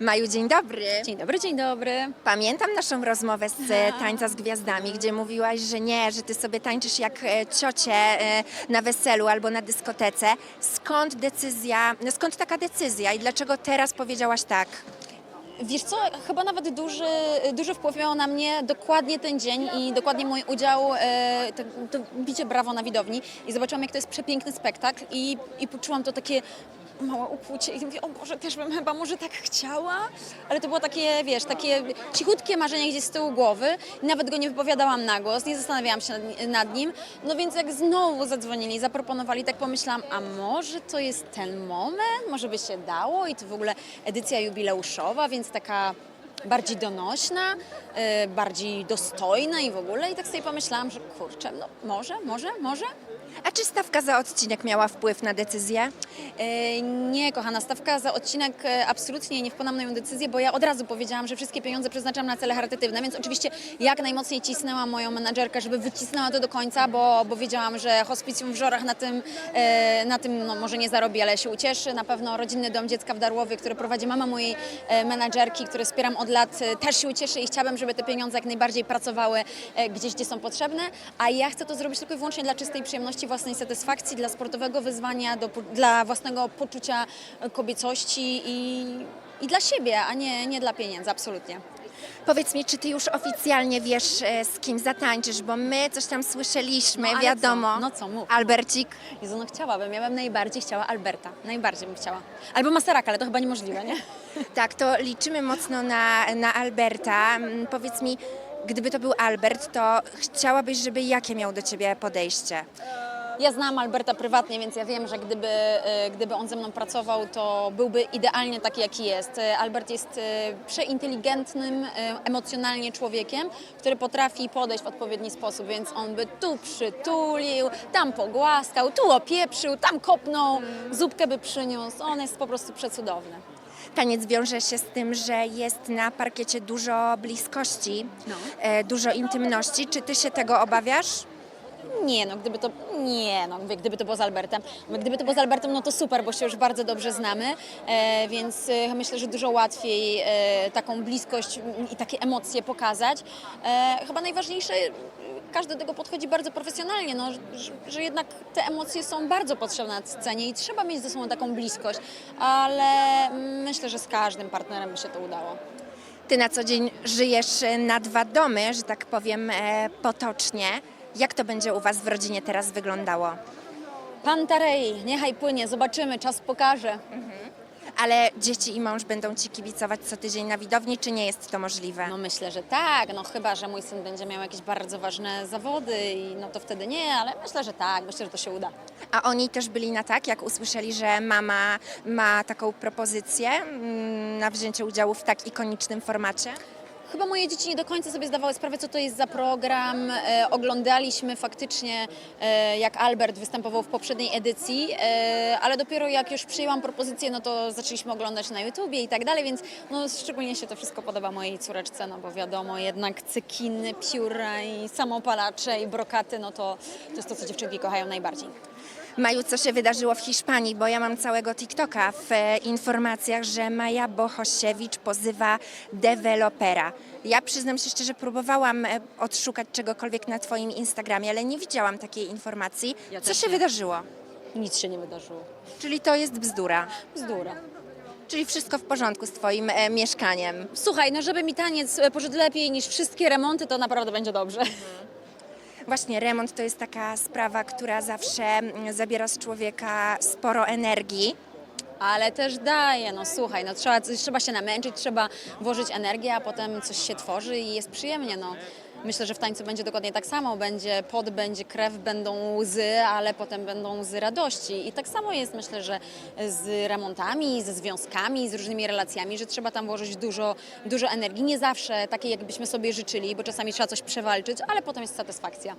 Maju, dzień dobry. Dzień dobry, dzień dobry. Pamiętam naszą rozmowę z e, Tańca z Gwiazdami, gdzie mówiłaś, że nie, że ty sobie tańczysz jak e, ciocie e, na weselu albo na dyskotece. Skąd decyzja, no skąd taka decyzja i dlaczego teraz powiedziałaś tak? Wiesz co, chyba nawet duży, duży wpływ miał na mnie dokładnie ten dzień i dokładnie mój udział, e, to, to bicie brawo na widowni i zobaczyłam, jak to jest przepiękny spektakl i, i poczułam to takie małe ukłucie i mówię, o Boże, też bym chyba może tak chciała, ale to było takie, wiesz, takie cichutkie marzenie gdzieś z tyłu głowy. Nawet go nie wypowiadałam na głos, nie zastanawiałam się nad, nad nim, no więc jak znowu zadzwonili zaproponowali, tak pomyślałam, a może to jest ten moment, może by się dało? I to w ogóle edycja jubileuszowa, więc taka bardziej donośna, y, bardziej dostojna i w ogóle i tak sobie pomyślałam, że kurczę, no może, może, może? A czy stawka za odcinek miała wpływ na decyzję? E, Nie, kochana, stawka za odcinek e, absolutnie nie wpłynęła na moją decyzję, bo ja od razu powiedziałam, że wszystkie pieniądze przeznaczam na cele charytatywne, więc oczywiście jak najmocniej cisnęłam moją menadżerkę, żeby wycisnęła to do końca, bo, bo wiedziałam, że hospicjum w Żorach na tym, e, na tym no, może nie zarobi, ale się ucieszy. Na pewno rodzinny dom dziecka w Darłowie, który prowadzi mama mojej e, menadżerki, który wspieram od lat, e, też się ucieszy i chciałabym, żeby te pieniądze jak najbardziej pracowały e, gdzieś, gdzie są potrzebne, a ja chcę to zrobić tylko i wyłącznie dla czystej przyjemności, własnej satysfakcji, dla sportowego wyzwania, do, dla własnego poczucia kobiecości i, i dla siebie, a nie, nie dla pieniędzy, absolutnie. Powiedz mi, czy ty już oficjalnie wiesz, e, z kim zatańczysz, bo my coś tam słyszeliśmy, No, ale wiadomo. co? No co, mów. Albercik. Jezu, no chciałabym, ja bym najbardziej chciała Alberta, najbardziej bym chciała. Albo Maseraka, ale to chyba niemożliwe, nie? Tak, to liczymy mocno na, na Alberta. Mm, Powiedz mi, gdyby to był Albert, to chciałabyś, żeby jakie miał do ciebie podejście? Ja znam Alberta prywatnie, więc ja wiem, że gdyby, e, gdyby on ze mną pracował, to byłby idealnie taki, jaki jest. E, Albert jest e, przeinteligentnym, emocjonalnie człowiekiem, który potrafi podejść w odpowiedni sposób, więc on by tu przytulił, tam pogłaskał, tu opieprzył, tam kopnął, zupkę by przyniósł. On jest po prostu przecudowny. Taniec wiąże się z tym, że jest na parkiecie dużo bliskości, No. dużo intymności. Czy ty się tego obawiasz? Nie no, gdyby to, nie no, mówię, gdyby to było z Albertem. Gdyby to było z Albertem, no to super, bo się już bardzo dobrze znamy, e, więc e, myślę, że dużo łatwiej e, taką bliskość i takie emocje pokazać. E, chyba najważniejsze, każdy do tego podchodzi bardzo profesjonalnie, no, że, że jednak te emocje są bardzo potrzebne na scenie i trzeba mieć ze sobą taką bliskość, ale myślę, że z każdym partnerem by się to udało. Ty na co dzień żyjesz e, na dwa domy, że tak powiem e, potocznie. Jak to będzie u was w rodzinie teraz wyglądało? Pantarej, niechaj płynie, zobaczymy, czas pokaże. Ale dzieci i mąż będą ci kibicować co tydzień na widowni, czy nie jest to możliwe? No myślę, że tak, no chyba, że mój syn będzie miał jakieś bardzo ważne zawody i no to wtedy nie, ale myślę, że tak, myślę, że to się uda. A oni też byli na tak, jak usłyszeli, że mama ma taką propozycję mm, na wzięcie udziału w tak ikonicznym formacie? Chyba moje dzieci nie do końca sobie zdawały sprawę, co to jest za program. E, oglądaliśmy faktycznie, e, jak Albert występował w poprzedniej edycji, e, ale dopiero jak już przyjęłam propozycję, no to zaczęliśmy oglądać na YouTubie i tak dalej, więc no, szczególnie się to wszystko podoba mojej córeczce, no bo wiadomo, jednak cekiny, pióra i samopalacze i brokaty, no to, to jest to, co dziewczynki kochają najbardziej. Maju, co się wydarzyło w Hiszpanii, bo ja mam całego TikToka w e, informacjach, że Maja Bohosiewicz pozywa dewelopera. Ja przyznam się szczerze, próbowałam e, odszukać czegokolwiek na Twoim Instagramie, ale nie widziałam takiej informacji. Ja co się nie. wydarzyło? Nic się nie wydarzyło. Czyli to jest bzdura. Bzdura. Czyli wszystko w porządku z Twoim e, mieszkaniem. Słuchaj, no żeby mi taniec e, poszedł lepiej niż wszystkie remonty, to naprawdę będzie dobrze. Właśnie remont to jest taka sprawa, która zawsze mm, zabiera z człowieka sporo energii. Ale też daje, no słuchaj, no trzeba, trzeba się namęczyć, trzeba włożyć energię, a potem coś się tworzy i jest przyjemnie, no. Myślę, że w tańcu będzie dokładnie tak samo. Będzie pot, będzie krew, będą łzy, ale potem będą łzy radości. I tak samo jest, myślę, że z remontami, ze związkami, z różnymi relacjami, że trzeba tam włożyć dużo, dużo energii. Nie zawsze takiej, jakbyśmy sobie życzyli, bo czasami trzeba coś przewalczyć, ale potem jest satysfakcja.